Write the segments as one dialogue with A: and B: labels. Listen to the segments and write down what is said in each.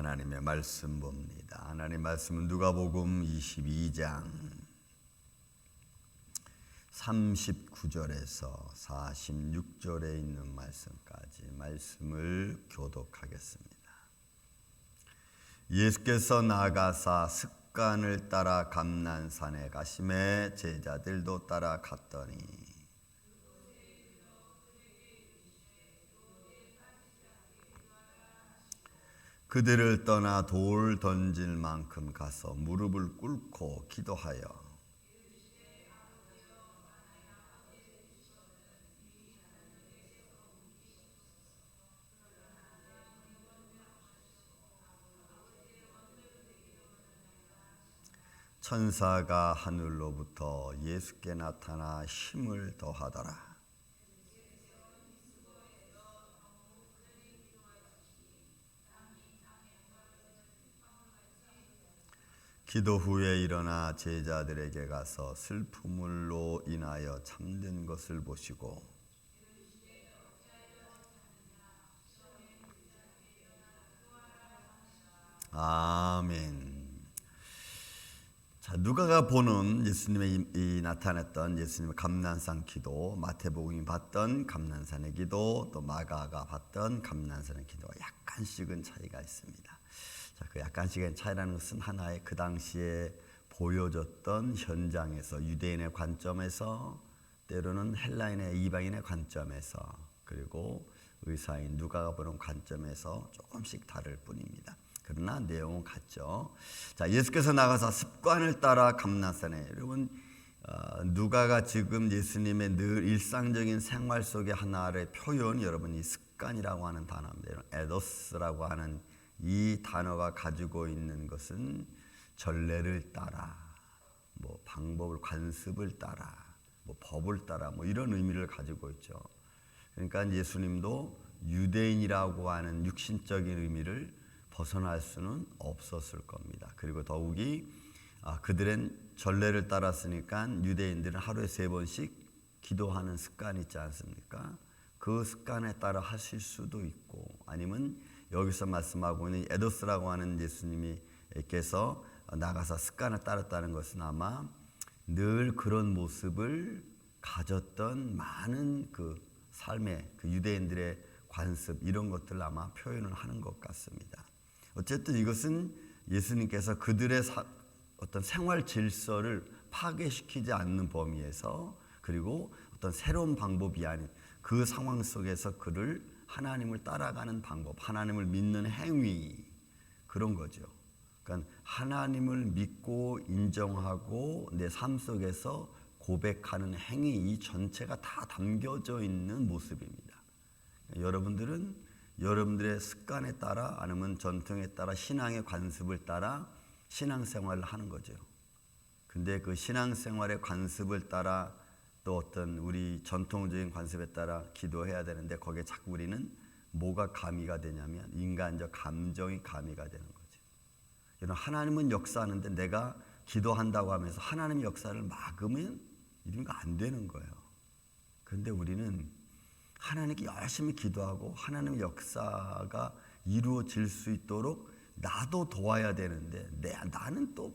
A: 하나님의 말씀 봅니다. 하나님 말씀은 누가복음 22장 39절에서 46절에 있는 말씀까지 말씀을 교독하겠습니다. 예수께서 나가사 습관을 따라 감난산에 가심에 제자들도 따라 갔더니 그들을 떠나 돌 던질 만큼 가서 무릎을 꿇고 기도하여 천사가 하늘로부터 예수께 나타나 힘을 더하더라. 기도 후에 일어나 제자들에게 가서 슬픔으로 인하여 잠든 것을 보시고 아멘. 자, 누가가 보는 예수님의 이, 이 나타났던 예수님의 감난산 기도, 마태복음이 봤던 감난산의 기도, 또 마가가 봤던 감난산의 기도와 약간씩은 차이가 있습니다. 자, 그 약간씩의 차이라는 것은 하나의 그 당시에 보여졌던 현장에서 유대인의 관점에서 때로는 헬라인의 이방인의 관점에서 그리고 의사인 누가가 보는 관점에서 조금씩 다를 뿐입니다. 그러나 내용은 같죠. 자, 예수께서 나가서 습관을 따라 감나산에 여러분 어, 누가가 지금 예수님의 늘 일상적인 생활 속의 하나의 표현 여러분 이 습관이라고 하는 단어입니다. 에도스라고 하는 이 단어가 가지고 있는 것은 전례를 따라 뭐 방법을 관습을 따라 뭐 법을 따라 뭐 이런 의미를 가지고 있죠. 그러니까 예수님도 유대인이라고 하는 육신적인 의미를 벗어날 수는 없었을 겁니다. 그리고 더욱이 아, 그들은 전례를 따랐으니까 유대인들은 하루에 세 번씩 기도하는 습관이 있지 않습니까? 그 습관에 따라 하실 수도 있고 아니면 여기서 말씀하고 있는 에도스라고 하는 예수님이께서 나가서 습관을 따랐다는 것은 아마 늘 그런 모습을 가졌던 많은 그 삶의 그 유대인들의 관습 이런 것들 아마 표현을 하는 것 같습니다. 어쨌든 이것은 예수님께서 그들의 사, 어떤 생활 질서를 파괴시키지 않는 범위에서 그리고 어떤 새로운 방법이 아닌 그 상황 속에서 그를 하나님을 따라가는 방법, 하나님을 믿는 행위 그런 거죠. 그러니까 하나님을 믿고 인정하고 내 삶 속에서 고백하는 행위 이 전체가 다 담겨져 있는 모습입니다. 여러분들은 여러분들의 습관에 따라 아니면 전통에 따라 신앙의 관습을 따라 신앙생활을 하는 거죠. 근데 그 신앙생활의 관습을 따라 또 어떤 우리 전통적인 관습에 따라 기도해야 되는데 거기에 자꾸 우리는 뭐가 가미가 되냐면 인간적 감정이 가미가 되는 거죠. 여러분 하나님은 역사하는데 내가 기도한다고 하면서 하나님의 역사를 막으면 이런 거안 되는 거예요. 그런데 우리는 하나님께 열심히 기도하고 하나님의 역사가 이루어질 수 있도록 나도 도와야 되는데 내, 나는 또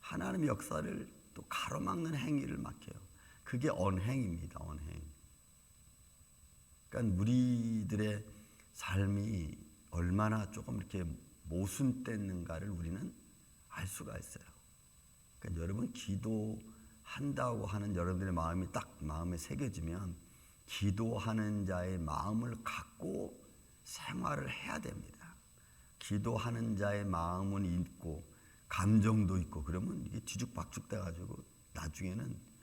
A: 하나님의 역사를 또 가로막는 행위를 맡겨요. 그게 언행입니다. 언행. 그러니까 우리들의 삶이 얼마나 조금 이렇게 모순됐는가를 우리는 알 수가 있어요. 그러니까 여러분 기도한다고 하는 여러분들의 마음이 딱 마음에 새겨지면 기도하는 자의 마음을 갖고 생활을 해야 됩니다. 기도하는 자의 마음은 있고 감정도 있고 그러면 이게 뒤죽박죽 돼가지고 나중에는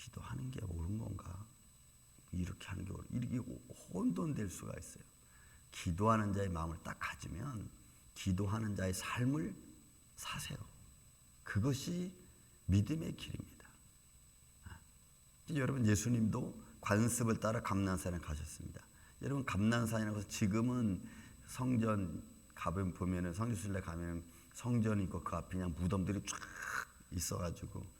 A: 기도하는 게 옳은 건가? 이렇게 하는 게 이렇게 혼돈될 수가 있어요. 기도하는 자의 마음을 딱 가지면 기도하는 자의 삶을 사세요. 그것이 믿음의 길입니다. 여러분 예수님도 관습을 따라 감난산에 가셨습니다. 여러분 감난산이라고 해서 지금은 성전 가면 보면은 성지순례 가면 성전이 있고 그 앞에 그냥 무덤들이 쫙 있어가지고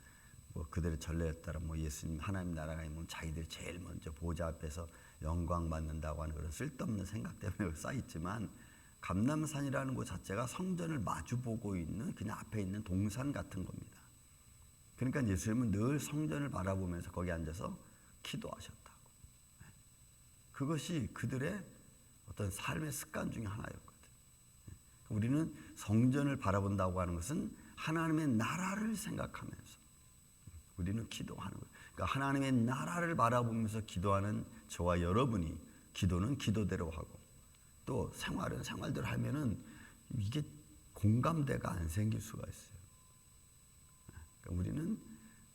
A: 뭐 그들의 전례에 따라 뭐 예수님 하나님 나라가 있으면 자기들이 제일 먼저 보좌 앞에서 영광 받는다고 하는 그런 쓸데없는 생각 때문에 쌓였지만 감남산이라는 곳 자체가 성전을 마주보고 있는 그냥 앞에 있는 동산 같은 겁니다. 그러니까 예수님은 늘 성전을 바라보면서 거기 앉아서 기도하셨다고. 그것이 그들의 어떤 삶의 습관 중에 하나였거든. 우리는 성전을 바라본다고 하는 것은 하나님의 나라를 생각하면서 우리는 기도하는 거예요. 그러니까 하나님의 나라를 바라보면서 기도하는 저와 여러분이 기도는 기도대로 하고 또 생활은 생활대로 하면은 이게 공감대가 안 생길 수가 있어요. 그러니까 우리는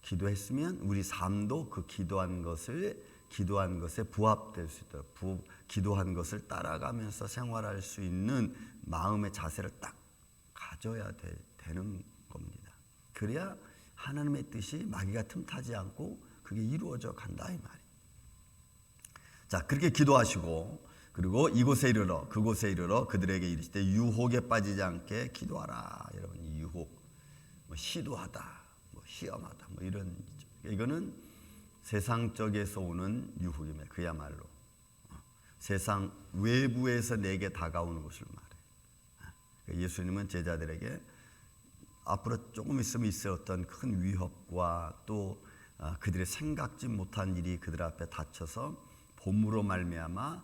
A: 기도했으면 우리 삶도 그 기도한 것을 기도한 것에 부합될 수 있도록 부, 기도한 것을 따라가면서 생활할 수 있는 마음의 자세를 딱 가져야 되, 되는 겁니다. 그래야 하나님의 뜻이 마귀가 틈타지 않고 그게 이루어져 간다 이 말이. 자 그렇게 기도하시고 그리고 이곳에 이르러 그곳에 이르러 그들에게 이르시되 유혹에 빠지지 않게 기도하라 여러분 이 유혹 뭐 시도하다 뭐 시험하다 뭐 이런 이거는 세상적에서 오는 유혹이며 그야말로 어, 세상 외부에서 내게 다가오는 것을 말해. 예수님은 제자들에게 앞으로 조금 있으면 있을 어떤 큰 위협과 또 아, 그들의 생각지 못한 일이 그들 앞에 닥쳐서 봄으로 말미암아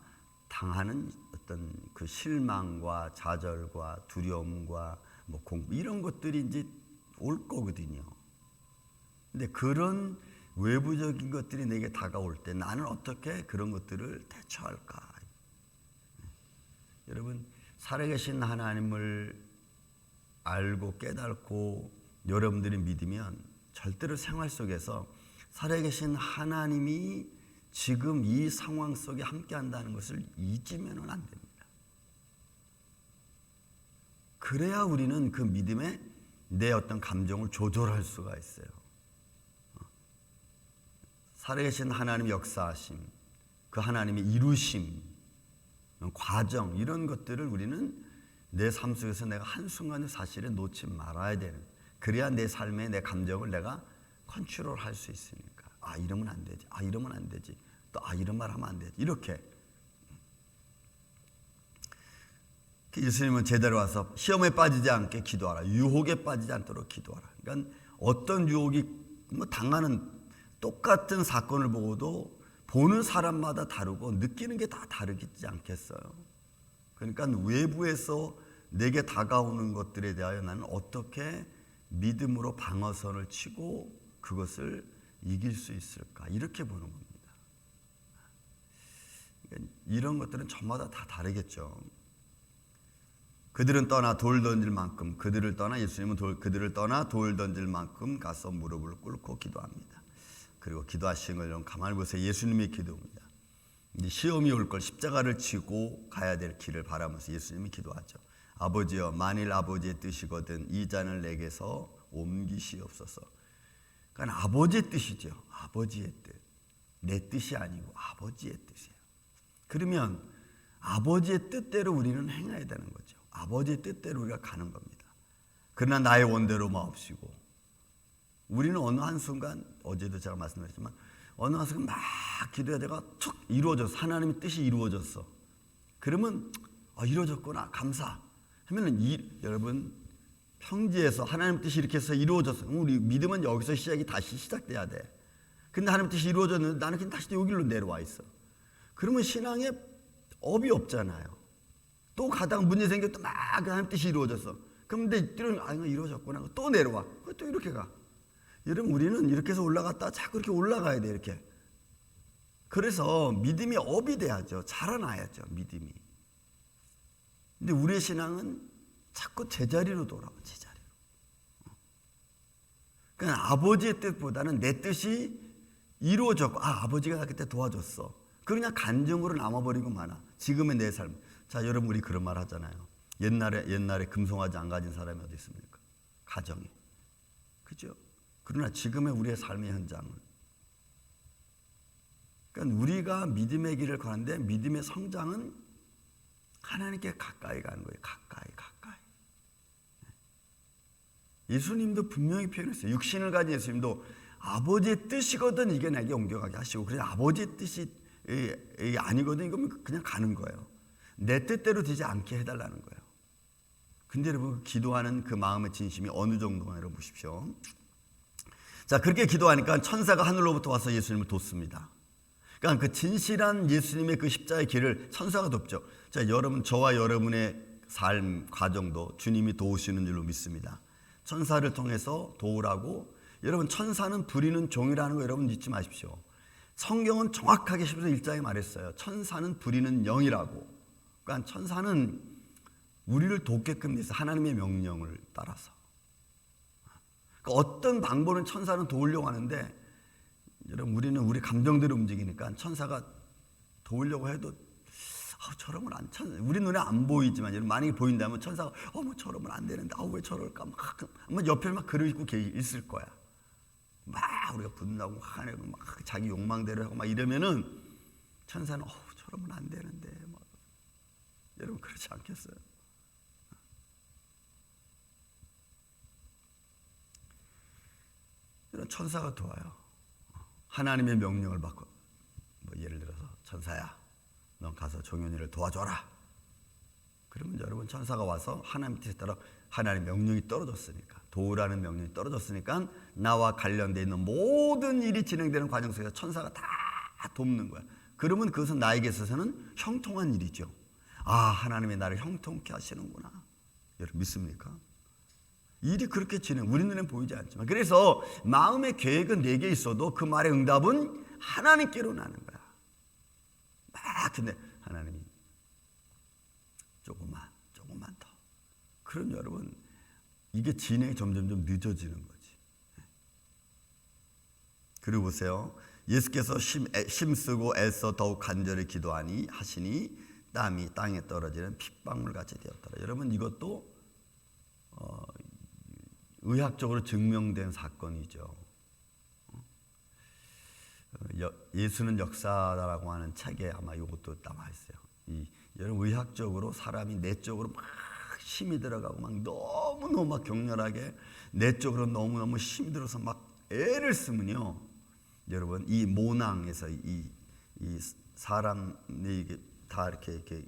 A: 당하는 어떤 그 실망과 좌절과 두려움과 뭐 공부 이런 것들이 이제 올 거거든요. 근데 그런 외부적인 것들이 내게 다가올 때 나는 어떻게 그런 것들을 대처할까? 여러분 살아계신 하나님을 알고 깨닫고 여러분들이 믿으면 절대로 생활 속에서 살아계신 하나님이 지금 이 상황 속에 함께 한다는 것을 잊으면 안 됩니다. 그래야 우리는 그 믿음에 내 어떤 감정을 조절할 수가 있어요. 살아계신 하나님 역사하심, 그 하나님의 이루심, 과정 이런 것들을 우리는 내 삶 속에서 내가 한순간의 사실에 놓지 말아야 되는 그래야 내 삶에 내 감정을 내가 컨트롤 할 수 있으니까. 아 이러면 안 되지. 아 이러면 안 되지. 또 아 이런 말 하면 안 되지. 이렇게. 예수님은 제대로 와서 시험에 빠지지 않게 기도하라. 유혹에 빠지지 않도록 기도하라. 그러니까 어떤 유혹이 뭐 당하는 똑같은 사건을 보고도 보는 사람마다 다르고 느끼는 게 다 다르겠지 않겠어요 그러니까 외부에서 내게 다가오는 것들에 대하여 나는 어떻게 믿음으로 방어선을 치고 그것을 이길 수 있을까 이렇게 보는 겁니다. 그러니까 이런 것들은 저마다 다 다르겠죠. 그들은 떠나 돌 던질 만큼 그들을 떠나 예수님은 돌, 그들을 떠나 돌 던질 만큼 가서 무릎을 꿇고 기도합니다. 그리고 기도하시는 걸 가만히 보세요. 예수님의 기도입니다. 시험이 올 걸 십자가를 지고 가야 될 길을 바라면서 예수님이 기도하죠. 아버지여 만일 아버지의 뜻이거든 이 잔을 내게서 옮기시옵소서. 그러니까 아버지의 뜻이죠. 아버지의 뜻. 내 뜻이 아니고 아버지의 뜻이에요. 그러면 아버지의 뜻대로 우리는 행해야 되는 거죠. 아버지의 뜻대로 우리가 가는 겁니다. 그러나 나의 원대로 마옵시고 우리는 어느 한순간 어제도 제가 말씀드렸지만 어느 한순간 막 기도하다가 툭 이루어졌어. 하나님의 뜻이 이루어졌어. 그러면 아, 이루어졌구나. 감사. 하면은 이, 여러분 평지에서 하나님 뜻이 이렇게 해서 이루어졌어. 우리 믿음은 여기서 시작이 다시 시작돼야 돼. 근데 하나님 뜻이 이루어졌는데 나는 그냥 다시 여기로 내려와 있어. 그러면 신앙에 업이 없잖아요. 또 가다가 문제 생겨 또막 하나님 뜻이 이루어졌어. 그런데 때로는 아 이거 이루어졌구나. 또 내려와. 또 이렇게 가. 여러분 우리는 이렇게 해서 올라갔다 자꾸 이렇게 올라가야 돼 이렇게. 그래서 믿음이 업이 돼야죠. 자라나야죠 믿음이. 근데 우리의 신앙은 자꾸 제자리로 돌아와 제자리로. 그러니까 아버지의 뜻보다는 내 뜻이 이루어졌고 아 아버지가 그때 도와줬어. 그냥 간증으로 남아버리고 많아. 지금의 내 삶. 자 여러분 우리 그런 말 하잖아요. 옛날에 옛날에 금송아지 안 가진 사람이 어디 있습니까? 가정에. 그죠? 그러나 지금의 우리의 삶의 현장은 그러니까 우리가 믿음의 길을 가는데 믿음의 성장은 하나님께 가까이 가는 거예요. 가까이, 가까이. 예수님도 분명히 표현했어요. 육신을 가진 예수님도 아버지의 뜻이거든 이게 내게 옮겨가게 하시고 그래 아버지의 뜻이 아니거든 이거면 그냥 가는 거예요. 내 뜻대로 되지 않게 해달라는 거예요. 근데 여러분 기도하는 그 마음의 진심이 어느 여러분 보십시오. 자 그렇게 기도하니까 천사가 하늘로부터 와서 예수님을 돕습니다. 그러니까 그 진실한 예수님의 그 십자의 길을 천사가 돕죠. 자 여러분 저와 여러분의 삶 과정도 주님이 도우시는 줄로 믿습니다. 천사를 통해서 도우라고 여러분 천사는 부리는 종이라는 거 여러분 잊지 마십시오. 성경은 정확하게 10서 1장에 말했어요. 천사는 부리는 영이라고. 그러니까 천사는 우리를 돕게끔 돼서 하나님의 명령을 따라서. 그러니까 어떤 방법은 천사는 도우려고 하는데 여러분 우리는 우리 감정대로 움직이니까 천사가 도우려고 해도 아, 저러면 안 천, 우리 눈에 안 보이지만 여러분 만약에 보인다면 천사가 어머 저러면 안 되는데 아왜 저럴까 막 아마 옆에 막 그러고 있을 거야. 막 우리가 분나고 화내고 막 자기 욕망대로 하고 막 이러면은 천사는 어 저러면 안 되는데 막 여러분 그렇지 않겠어요? 이런 천사가 도와요. 하나님의 명령을 받고 뭐 예를 들어서 천사야, 넌 가서 종현이를 도와줘라. 그러면 여러분 천사가 와서 하나님 뜻에 따라 하나님 명령이 떨어졌으니까 도우라는 명령이 떨어졌으니까 나와 관련돼 있는 모든 일이 진행되는 과정 속에서 천사가 다 돕는 거야. 그러면 그것은 나에게 있어서는 형통한 일이죠. 아 하나님이 나를 형통케 하시는구나. 여러분 믿습니까? 일이 그렇게 진행, 우리 눈엔 보이지 않지만. 그래서 마음의 계획은 내게 있어도 그 말의 응답은 하나님께로 나는 거야. 막 근데 하나님이 조금만, 조금만 더. 그럼 여러분, 이게 진행이 점점점 늦어지는 거지. 그리고 보세요. 예수께서 심, 심쓰고 애써 더욱 간절히 기도하니 하시니 땀이 땅에 떨어지는 핏방울 같이 되었더라. 여러분 이것도 어, 의학적으로 증명된 사건이죠. 어, 예수는 역사라고 하는 책에 아마 이것도 남아 있어요. 이 여러분 의학적으로 사람이 내적으로 막 힘이 들어가고 막 너무 너무 막 격렬하게 내적으로 너무 너무 힘이 들어서 막 애를 쓰면요. 여러분 이 모낭에서 이, 이 사람이 다 이렇게 이렇게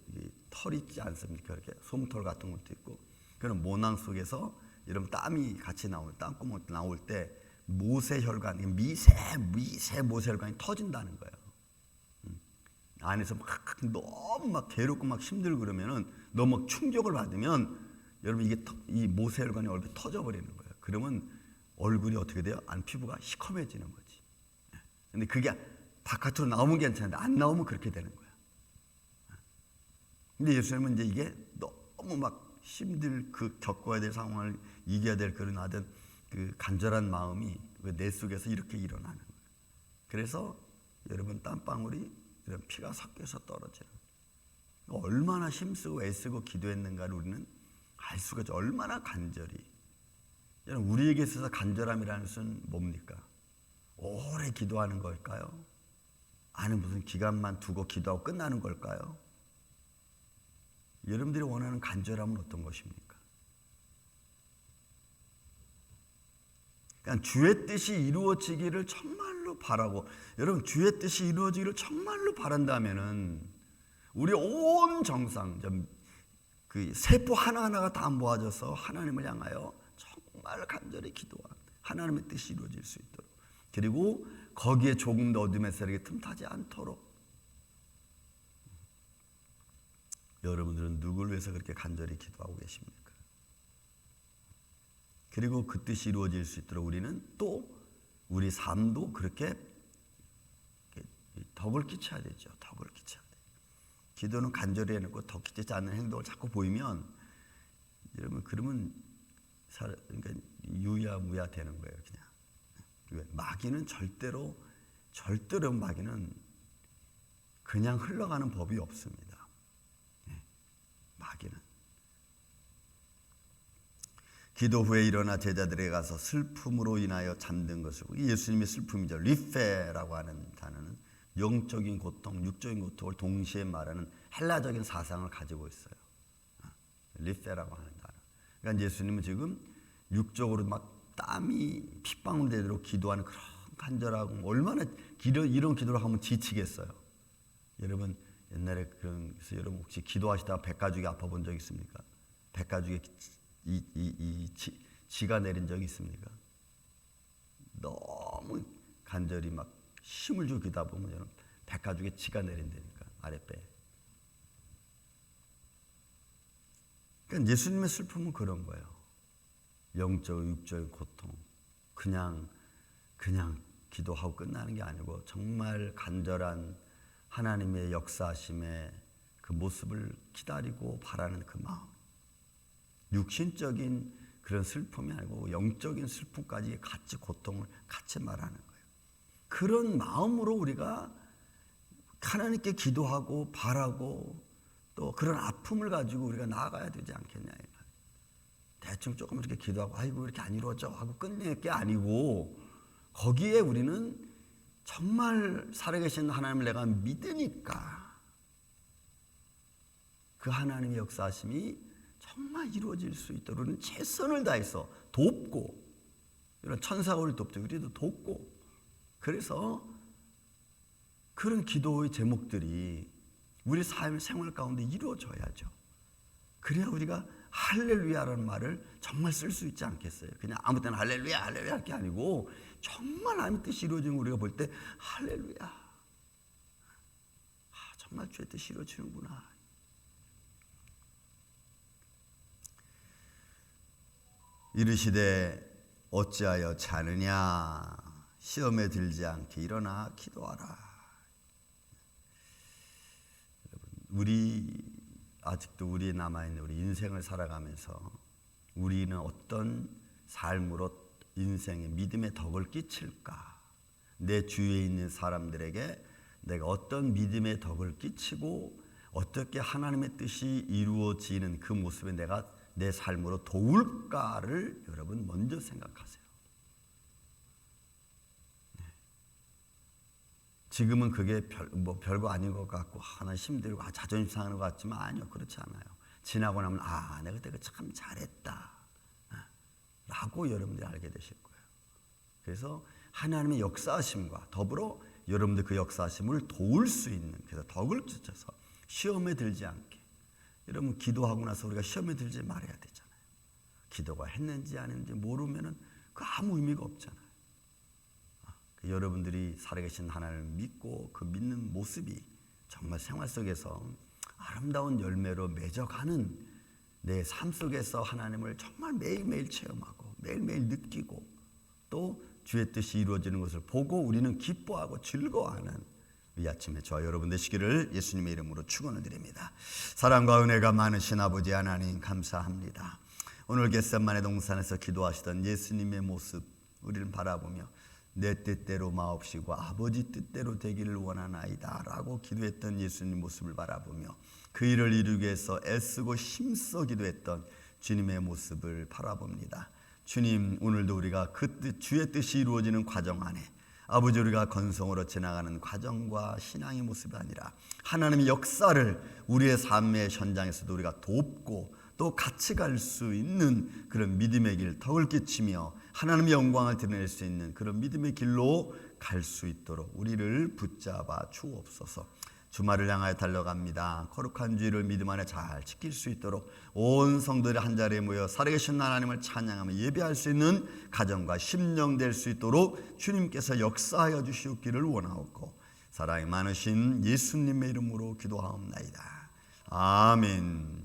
A: 털 있지 않습니까? 이렇게 솜털 같은 것도 있고 그런 모낭 속에서 여러분 땀이 같이 나올 땀구멍 나올 때 모세혈관 미세 미세 모세혈관이 터진다는 거예요. 음. 안에서 막 너무 막 괴롭고 막 힘들고 그러면은 너무 막 충격을 받으면 여러분 이게 터, 이 모세혈관이 얼굴 터져 버리는 거예요. 그러면 얼굴이 어떻게 돼요? 안 피부가 시커매지는 거지. 예. 근데 그게 바깥으로 나오면 괜찮은데 안 나오면 그렇게 되는 거야. 예. 근데 예수님은 이제 이게 너무 막 힘들 그 겪어야 될 상황을 이겨야 될 그런 아든 그 간절한 마음이 그내 속에서 이렇게 일어나는 거예요. 그래서 여러분 땀방울이 이런 피가 섞여서 떨어지는 얼마나 힘쓰고 애쓰고 기도했는가를 우리는 알 수가 있죠. 얼마나 간절히. 여러분 우리에게 있어서 간절함이라는 것은 뭡니까? 오래 기도하는 걸까요? 아니 무슨 기간만 두고 기도하고 끝나는 걸까요? 여러분들이 원하는 간절함은 어떤 것입니까? 그러니까 주의 뜻이 이루어지기를 정말로 바라고 여러분 주의 뜻이 이루어지기를 정말로 바란다면은 우리 온 정상 그 세포 하나하나가 다 모아져서 하나님을 향하여 정말 간절히 기도한 하나님의 뜻이 이루어질 수 있도록 그리고 거기에 조금 더 어둠의 세력이 틈타지 않도록 여러분들은 누구를 위해서 그렇게 간절히 기도하고 계십니까? 그리고 그 뜻이 이루어질 수 있도록 우리는 또 우리 삶도 그렇게 덕을 끼쳐야 되죠. 덕을 끼쳐야 돼. 기도는 간절히 해놓고 덕 끼치지 않는 행동을 자꾸 보이면 여러분 그러면 그러니까 유야무야 되는 거예요. 그냥 마귀는 절대로 절대로 마귀는 그냥 흘러가는 법이 없습니다. 마귀는 기도 후에 일어나 제자들에게 가서 슬픔으로 인하여 잠든 것을 예수님의 슬픔이죠. 리페라고 하는 단어는 영적인 고통, 육적인 고통을 동시에 말하는 헬라적인 사상을 가지고 있어요. 아, 리페라고 하는 단어. 그러니까 예수님은 지금 육적으로 막 땀이 핏방울 되도록 기도하는 그런 간절하고 얼마나 기도, 이런 기도를 하면 지치겠어요. 여러분 옛날에 그런 여러분 혹시 기도하시다가 백가죽이 아파 본 적 있습니까? 백가죽에 이, 이, 이 지, 지가 내린 적이 있습니까? 너무 간절히 막 힘을 주고 기다 보면 백가죽에 지가 내린다니까 아랫배. 그러니까 예수님의 슬픔은 그런 거예요. 영적, 육적 고통. 그냥 그냥 기도하고 끝나는 게 아니고 정말 간절한 하나님의 역사하심의 그 모습을 기다리고 바라는 그 마음. 육신적인 그런 슬픔이 아니고 영적인 슬픔까지 같이 고통을 같이 말하는 거예요. 그런 마음으로 우리가 하나님께 기도하고 바라고 또 그런 아픔을 가지고 우리가 나아가야 되지 않겠냐. 대충 조금 이렇게 기도하고 아이고 이렇게 안 이루어져 하고 끝낼 게 아니고 거기에 우리는 정말 살아계신 하나님을 내가 믿으니까 그 하나님의 역사하심이 정말 이루어질 수 있도록 우리는 최선을 다해서 돕고 이런 우리 돕죠. 우리도 돕고 그래서 그런 기도의 제목들이 우리 삶 생활 가운데 이루어져야죠. 그래야 우리가 할렐루야라는 말을 정말 쓸 수 있지 않겠어요? 그냥 아무 때나 할렐루야, 할렐루야 할 게 아니고 정말 하나님 뜻이 이루어지는 거 우리가 볼 때 할렐루야. 아, 정말 주의 뜻이 이루어지는구나. 이르시되 어찌하여 자느냐 시험에 들지 않게 일어나 기도하라. 우리 아직도 우리 남아 있는 우리 인생을 살아가면서 우리는 어떤 삶으로 인생의 믿음의 덕을 끼칠까? 내 주위에 있는 사람들에게 내가 어떤 믿음의 덕을 끼치고 어떻게 하나님의 뜻이 이루어지는 그 모습에 내가 내 삶으로 도울까를 여러분 먼저 생각하세요. 지금은 그게 별, 뭐 별거 아닌 것 같고 하나 힘들고 아, 자존심 상하는 것 같지만 아니요 그렇지 않아요. 지나고 나면 아 내가 그때 참 잘했다 라고 여러분들이 알게 되실 거예요. 그래서 하나님의 역사하심과 더불어 여러분들 그 역사하심을 도울 수 있는 그래서 덕을 쫓아서 시험에 들지 않게 여러분 기도하고 나서 우리가 시험에 들지 말아야 되잖아요. 기도가 했는지 안 했는지 모르면은 그 아무 의미가 없잖아요. 여러분들이 살아계신 하나님을 믿고 그 믿는 모습이 정말 생활 속에서 아름다운 열매로 맺어가는 내 삶 속에서 하나님을 정말 매일매일 체험하고 매일매일 느끼고 또 주의 뜻이 이루어지는 것을 보고 우리는 기뻐하고 즐거워하는 이 아침에 저와 여러분 되시기를 예수님의 이름으로 축원을 드립니다. 사랑과 은혜가 많으신 아버지 하나님 감사합니다. 오늘 겟셋만의 동산에서 기도하시던 예수님의 모습 우리를 바라보며 내 뜻대로 마옵시고 아버지 뜻대로 되기를 원하나이다 라고 기도했던 예수님 모습을 바라보며 그 일을 이루기 위해서 애쓰고 힘써 기도했던 주님의 모습을 바라봅니다. 주님 오늘도 우리가 그 뜻, 주의 뜻이 이루어지는 과정 안에 아버지 우리가 건성으로 지나가는 과정과 신앙의 모습이 아니라 하나님의 역사를 우리의 삶의 현장에서도 우리가 돕고 또 같이 갈 수 있는 그런 믿음의 길 덕을 끼치며 하나님의 영광을 드러낼 수 있는 그런 믿음의 길로 갈 수 있도록 우리를 붙잡아 주옵소서. 주말을 향하여 달려갑니다. 거룩한 주의를 믿음 안에 잘 지킬 수 있도록 온 성도들이 한 자리에 모여 살아계신 하나님을 찬양하며 예배할 수 있는 가정과 심령 될 수 있도록 주님께서 역사하여 주시옵기를 원하옵고 사랑이 많으신 예수님의 이름으로 기도하옵나이다. 아멘.